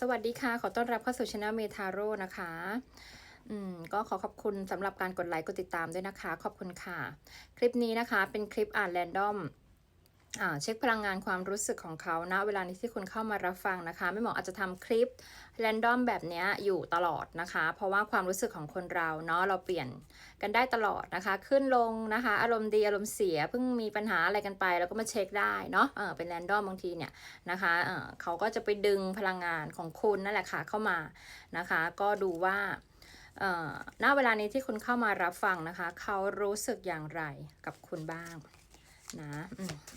สวัสดีค่ะ ขอต้อนรับเข้าสู่ช anel เมทาโร่นะคะ อืม ก็ขอขอบคุณสำหรับการกดไลค์ กดติดตามด้วยนะคะ ขอบคุณค่ะ คลิปนี้นะคะ เป็นคลิปอ่านแรนดอม เช็คพลังงานความรู้สึกของเขานะเวลานี้ที่คุณเข้ามารับฟังนะคะ ไม่หมออาจจะทำคลิปแรนดอมแบบนี้อยู่ตลอดนะคะ เพราะว่าความรู้สึกของคนเราเนาะเราเปลี่ยนกันได้ตลอดนะคะ ขึ้นลงนะคะ อารมณ์ดีอารมณ์เสียเพิ่งมีปัญหาอะไรกันไปแล้วก็มาเช็คได้เนาะเออเป็นแรนดอมบางทีเนี่ยนะคะเออเขาก็จะไปดึงพลังงานของคุณนั่นแหละค่ะเข้ามานะคะ ก็ดูว่าเออณเวลานี้ที่คุณเข้ามารับฟังนะคะ เขารู้สึกอย่างไรกับคุณบ้าง นะ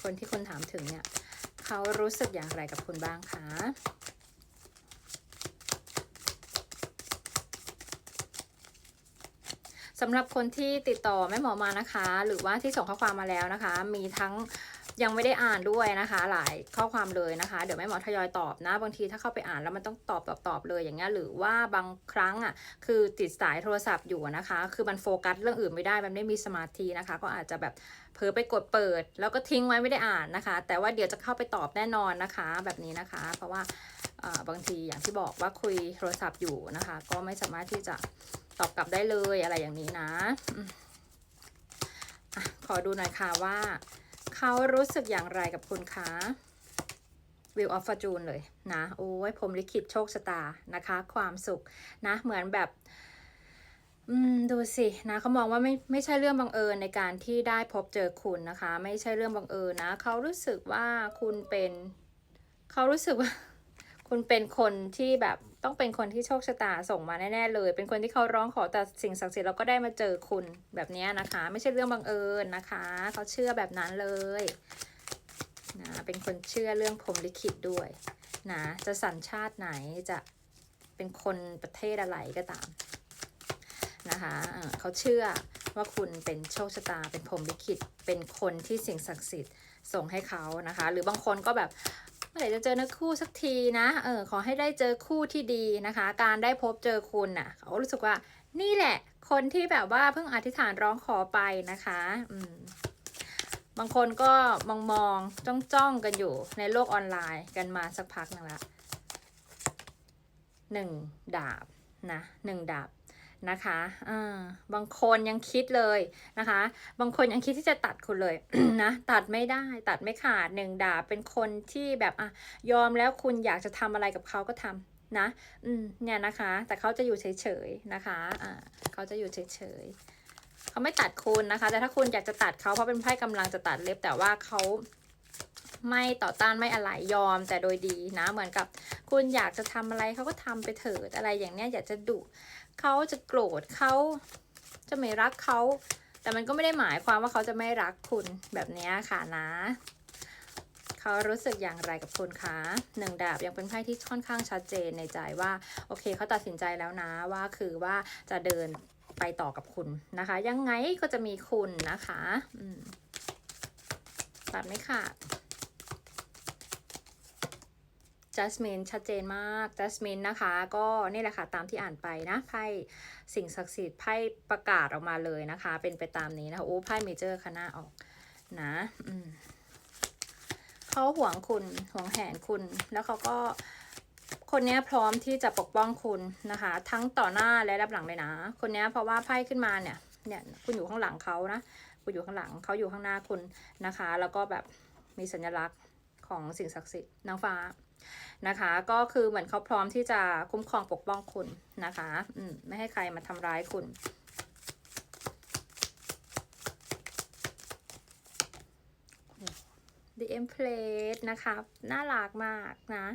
คนที่คุณถามถึงเนี่ยเขารู้สึกอย่างไรกับคุณบ้างคะ สำหรับคนที่ติดต่อแม่หมอมานะคะ หรือว่าที่ส่งข้อความมาแล้วนะคะ มีทั้งยังไม่ได้อ่านด้วยนะคะ หลายข้อความเลยนะคะ เดี๋ยวแม่หมอทยอยตอบนะ บางทีถ้าเข้าไปอ่านแล้วมันต้องตอบตอบตอบเลยอย่างเงี้ยหรือว่าบางครั้งอะคือติดสายโทรศัพท์อยู่นะคะ คือมันโฟกัสเรื่องอื่นไม่ได้มันไม่มีสมาธินะคะ ก็อาจจะแบบเผลอไปกดเปิด แล้วก็ทิ้งไว้ไม่ได้อ่านนะคะ แต่ว่าเดี๋ยวจะเข้าไปตอบแน่นอนนะคะ แบบนี้นะคะ เพราะว่าบางทีอย่างที่บอกว่าคุยโทรศัพท์อยู่นะคะ ก็ไม่สามารถที่จะ ตอบกลับได้เลยอะไรอย่างนี้นะอะขอดูหน่อยค่ะว่า เขารู้สึกอย่างไรกับคุณคะวิวออฟฟอร์จูนเลยนะโอ้ยผมลิขิตโชคชะตานะคะ ความสุขนะเหมือนแบบอืมดูสินะเขามองว่าไม่ไม่ใช่เรื่องบังเอิญในการที่ได้พบเจอคุณนะคะ ไม่ใช่เรื่องบังเอิญนะเขารู้สึกว่าคุณเป็น เขารู้สึกว่า คุณเป็นคนที่แบบต้องเป็นคนที่โชคชะตาส่งมาแน่ๆเลย เป็นคนที่เขาร้องขอแต่สิ่งศักดิ์สิทธิ์แล้วก็ได้มาเจอคุณแบบนี้นะคะ ไม่ใช่เรื่องบังเอิญนะคะเขาเชื่อแบบนั้นเลยนะเป็นคนเชื่อเรื่องพรหมลิขิตด้วยนะจะสัญชาติไหนจะเป็นคนประเทศอะไรก็ตามนะคะเขาเชื่อว่าคุณเป็นโชคชะตาเป็นพรหมลิขิตเป็นคนที่สิ่งศักดิ์สิทธิ์ส่งให้เขานะคะ หรือบางคนก็แบบ เมื่อไหร่จะเจอนักคู่สักทีนะ เออ ขอให้ได้เจอคู่ที่ดีนะคะ การได้พบเจอคุณน่ะ เขารู้สึกว่า นี่แหละ คนที่แบบว่าเพิ่งอธิษฐานร้องขอไปนะคะ อืม บางคนก็มองมองจ้องจ้องกันอยู่ในโลกออนไลน์กันมาสักพักนึงละหนึ่งดาบนะหนึ่งดาบ นะคะอ่าบางคนยังคิดเลยนะคะ บางคนยังคิดที่จะตัดคุณเลยนะตัดไม่ได้ตัดไม่ขาดหนึ่งดาบเป็นคนที่แบบอะยอมแล้วคุณอยากจะทำอะไรกับเขาก็ทำนะอืมเนี่ยนะคะ แต่เขาจะอยู่เฉยๆนะคะอ่าเขาจะอยู่เฉยๆเขาไม่ตัดคุณนะคะ แต่ถ้าคุณอยากจะตัดเขาเพราะเป็นไพ่กำลังจะตัดเล็บ แต่ว่าเขาไม่ต่อต้านไม่อะไรยอมแต่โดยดีนะ เหมือนกับคุณอยากจะทำอะไรเขาก็ทำไปเถิดอะไรอย่างเนี้ยอยากจะดุ เขาจะโกรธเขาจะไม่รักเขาแต่มันก็ไม่ได้หมายความว่าเขาจะไม่รักคุณแบบนี้ค่ะนะ เขารู้สึกอย่างไรกับคุณคะหนึ่งดาบยังเป็นไพ่ที่ค่อนข้างชัดเจนในใจว่า โอเคเขาตัดสินใจแล้วนะว่าคือว่าจะเดินไปต่อกับคุณนะคะ ยังไงก็จะมีคุณนะคะตัดไม่ขาด จัสมินชัดเจนมากจัสมินนะคะ ก็นี่แหละค่ะตามที่อ่านไปนะไพ่สิ่งศักดิ์สิทธิ์ไพ่ประกาศออกมาเลยนะคะ เป็นไปตามนี้นะคะโอ้ไพ่เมเจอร์คณะออกนะอืมเขาหวงคุณหวงแหนคุณ แล้วเขาก็คนนี้พร้อมที่จะปกป้องคุณนะคะ ทั้งต่อหน้าและรับหลังเลยนะ คนนี้เพราะว่าไพ่ขึ้นมาเนี่ยเนี่ยคุณอยู่ข้างหลังเขานะคุณอยู่ข้างหลังเขาอยู่ข้างหน้าคุณนะคะ แล้วก็แบบมีสัญลักษณ์ของสิ่งศักดิ์สิทธิ์นางฟ้า นะคะ ก็คือเหมือนเขาพร้อมที่จะคุ้มครองปกป้องคุณนะคะอืมไม่ให้ใครมาทำร้ายคุณ The Empress นะคะ น่ารักมากนะ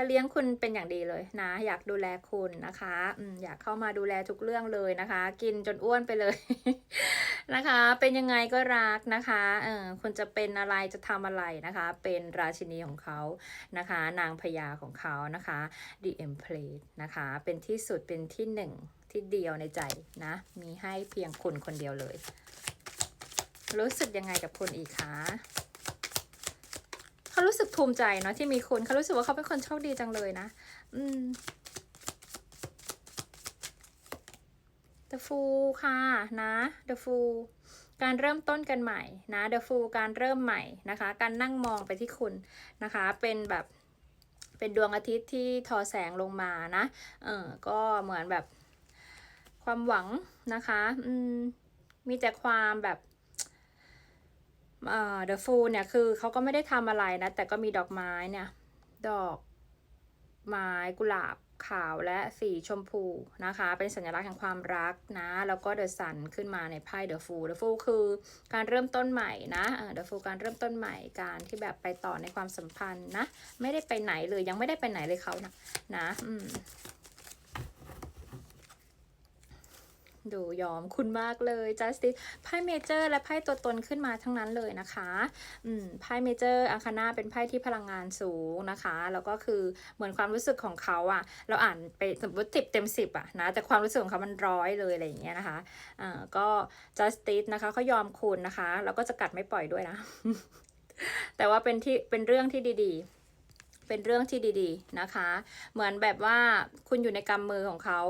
จะเลี้ยงคุณเป็นอย่างดีเลยนะ อยากดูแลคุณนะคะออยากเข้ามาดูแลทุกเรื่องเลยนะคะ กินจนอ้วนไปเลยนะคะ เป็นยังไงก็รักนะคะเออคุณจะเป็นอะไรจะทำอะไรนะคะ เป็นราชินีของเขานะคะ นางพญาของเขานะคะ The Empress นะคะ เป็นที่สุดเป็นที่หนึ่งที่เดียวในใจนะ มีให้เพียงคุณคนเดียวเลย รู้สึกยังไงกับคุณอีกคะ เขารู้สึกภูมิใจเนาะที่มีคุณเขารู้สึกว่าเขาเป็นคนโชคดีจังเลยนะ อืม The Fool ค่ะนะ The Fool การเริ่มต้นกันใหม่นะ The Fool การเริ่มใหม่นะคะ การนั่งมองไปที่คุณนะคะ เป็นแบบเป็นดวงอาทิตย์ที่ทอแสงลงมานะ เออก็เหมือนแบบความหวังนะคะ อืม มีแต่ความแบบ เอ่อ The Fool เนี่ยคือเขาก็ไม่ได้ทำอะไรนะ แต่ก็มีดอกไม้เนี่ย ดอกไม้กุหลาบขาวและสีชมพูนะคะ เป็นสัญลักษณ์แห่งความรักนะ แล้วก็เดอะซันขึ้นมาในไพ่เดอะฟูลเดอะฟูลคือการเริ่มต้นใหม่นะเดอะฟูลการเริ่มต้นใหม่การที่แบบไปต่อในความสัมพันธ์นะ ไม่ได้ไปไหนเลยยังไม่ได้ไปไหนเลยเขานะนะ อืม ดูยอมคุณมากเลยจัสติสไพ่เมเจอร์และไพ่ตัวตนขึ้นมาทั้งนั้นเลยนะคะอืมไพ่เมเจอร์อาคานาเป็นไพ่ที่พลังงานสูงนะคะ แล้วก็คือเหมือนความรู้สึกของเขาอะเราอ่านไปสมมติสิบเต็มสิบอะนะ แต่ความรู้สึกของเขามันร้อยเลยอะไรอย่างเงี้ยนะคะอ่าก็จัสติสนะคะเขายอมคุณนะคะ แล้วก็จะกัดไม่ปล่อยด้วยนะ แต่ว่าเป็นที่เป็นเรื่องที่ดีๆเป็นเรื่องที่ดี ๆ นะคะ เหมือนแบบว่าคุณอยู่ในกำมือของเขา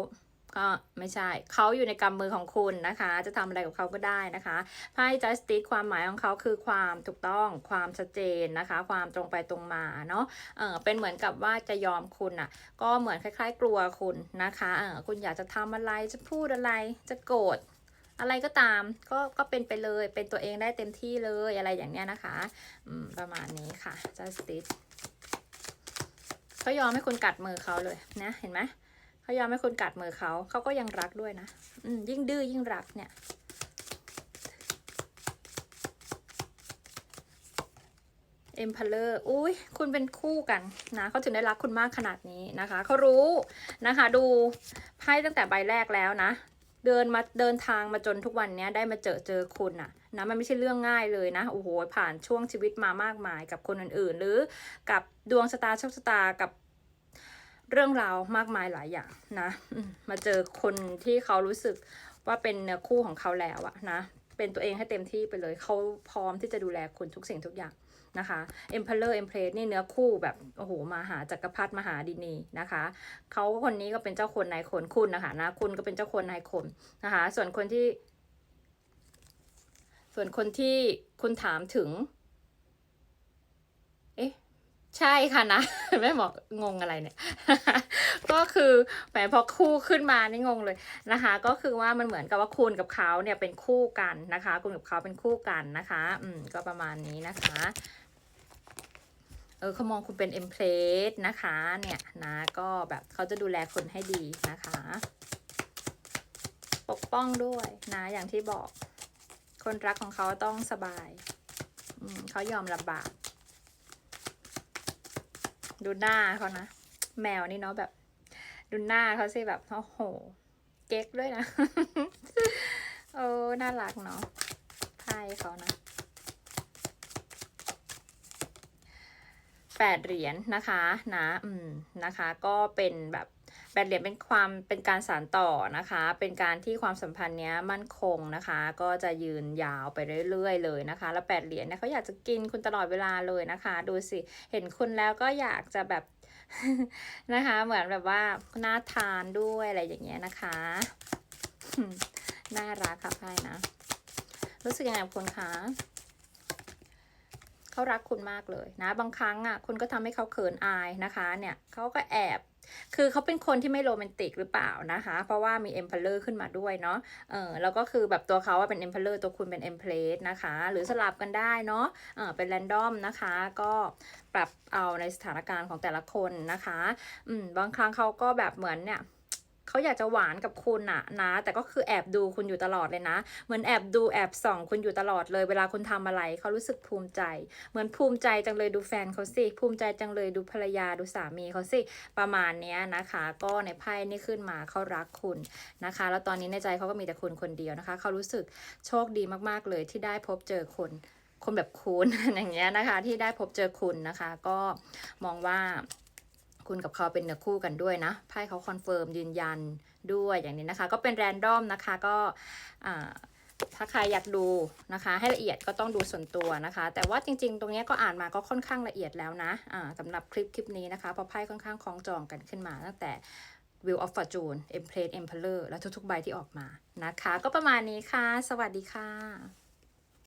ก็ไม่ใช่ เขาอยู่ในกำมือของคุณนะคะ จะทำอะไรกับเขาก็ได้นะคะไพ่ justice ความหมายของเขาคือความถูกต้องความชัดเจนนะคะ ความตรงไปตรงมาเนาะเออเป็นเหมือนกับว่าจะยอมคุณอะ่ะ ก็เหมือนคล้าย ๆ กลัวคุณนะคะเออคุณอยากจะทำอะไรจะพูดอะไรจะโกรธอะไรก็ตามก็ก็เป็นไปเลยเป็นตัวเองได้เต็มที่เลยอะไรอย่างเนี้ยนะคะอืมประมาณนี้ค่ะ justice เขายอมให้คุณกัดมือเขาเลยนะเห็นไหม เขายอมให้คุณกัดมือเขา เขาก็ยังรักด้วยนะอืยิ่งดื้อยิ่งรักเนี่ยเอ็มพ l เลอร์ อุ้ยคุณเป็นคู่กันนะ เขาถึงได้รักคุณมากขนาดนี้นะคะ เขารู้นะคะ ดูไพ่ตั้งแต่ใบแรกแล้วนะ เดินมาเดินทางมาจนทุกวันนี้ได้มาเจอเจอคุณอะนะ มันไม่ใช่เรื่องง่ายเลยนะ โอ้โห ผ่านช่วงชีวิตมามากมายกับคนอื่นๆ หรือกับดวงชะตาโชคชะตากับ เรื่องราวมากมายหลายอย่างนะมาเจอคนที่เขารู้สึกว่าเป็นเนื้อคู่ของเขาแล้วอะนะเป็นตัวเองให้เต็มที่ไปเลยเขาพร้อมที่จะดูแลคุณทุกสิ่งทุกอย่างนะคะ Emperor Empress นี่เนื้อคู่แบบโอ้โหมาหาจักรพรรดิมหาดินีนะคะเขาคนนี้ก็เป็นเจ้าคนนายคนคุณนะคะนะคุณก็เป็นเจ้าคนนายคนนะคะ ส่วนคนที่ ส่วนคนที่คุณถามถึง ใช่ค่ะนะแม่บอกงงอะไรเนี่ย ก็คือแหมพอคู่ขึ้นมานี่งงเลยนะคะ ก็คือว่ามันเหมือนกับว่าคุณกับเขาเนี่ยเป็นคู่กันนะคะ คุณกับเขาเป็นคู่กันนะคะ อืมก็ประมาณนี้นะคะเออเขามองคุณเป็นเอ็มเพลสนะคะ เนี่ยนะก็แบบเขาจะดูแลคนให้ดีนะคะ ปกป้องด้วยนะอย่างที่บอก คนรักของเขาต้องสบายอืมเขายอมลำบาก ดูหน้าเขานะ แมวนี่เนาะแบบ ดูหน้าเขาสิแบบโอ้โห เก๊กด้วยนะ โอ้น่ารักเนาะไพ่เขานะแปดเหรียญนะคะนะ อืมนะคะ ก็เป็นแบบ แปดเหรียญเป็นความเป็นการสานต่อนะคะ เป็นการที่ความสัมพันธ์เนี้ยมั่นคงนะคะ ก็จะยืนยาวไปเรื่อยๆ เลยนะคะ แล้วแปดเหรียญเนี่ยเขาอยากจะกินคุณตลอดเวลาเลยนะคะ ดูสิ เห็นคุณแล้วก็อยากจะแบบนะคะ เหมือนแบบว่าน่าทานด้วยอะไรอย่างเงี้ยนะคะ น่ารักค่ะไพ่นะ รู้สึกยังไงกับคุณคะเขารักคุณมากเลยนะบางครั้งอะคุณก็ทำให้เขาเขินอายนะคะเนี่ยเขาก็แอบ คือเขาเป็นคนที่ไม่โรแมนติกหรือเปล่านะคะ เพราะว่ามี e m p e r o r ขึ้นมาด้วยเนาะเออแล้วก็คือแบบตัวเขาว่าเป็น e m p e r o r ตัวคุณเป็นเอ็มเพลสนะคะ หรือสลับกันได้เนาะเออเป็นแรนดอมนะคะ ก็ปรับเอาในสถานการณ์ของแต่ละคนนะคะอืมบางครั้งเขาก็แบบเหมือนเนี่ย เขาอยากจะหวานกับคุณอะนะ แต่ก็คือแอบดูคุณอยู่ตลอดเลยนะ เหมือนแอบดูแอบส่องคุณอยู่ตลอดเลย เวลาคุณทำอะไรเขารู้สึกภูมิใจ เหมือนภูมิใจจังเลยดูแฟนเขาสิ ภูมิใจจังเลยดูภรรยาดูสามีเขาสิ ประมาณเนี้ยนะคะ ก็ในไพ่นี่ขึ้นมาเขารักคุณนะคะ แล้วตอนนี้ในใจเขาก็มีแต่คุณคนเดียวนะคะ เขารู้สึกโชคดีมากๆเลยที่ได้พบเจอคนคนแบบคุณอย่างเงี้ยนะคะ ที่ได้พบเจอคุณนะคะ ก็มองว่า คุณกับเขาเป็นเนื้อคู่กันด้วยนะไพ่เขาคอนเฟิร์มยืนยันด้วยอย่างนี้นะคะ ก็เป็นแรนดอมนะคะก็ถ้าใครอยากดูนะคะ ให้ละเอียดก็ต้องดูส่วนตัวนะคะ แต่ว่าจริง ๆ ตรงนี้ก็อ่านมาก็ค่อนข้างละเอียดแล้วนะอ่าสำหรับคลิปคลิปนี้นะคะเพราะไพ่ค่อนข้างคล้องจองกันขึ้นมา ตั้งแต่ Wheel of Fortune Empress Emperor และทุกๆใบที่ออกมานะคะ ก็ประมาณนี้ค่ะ สวัสดีค่ะ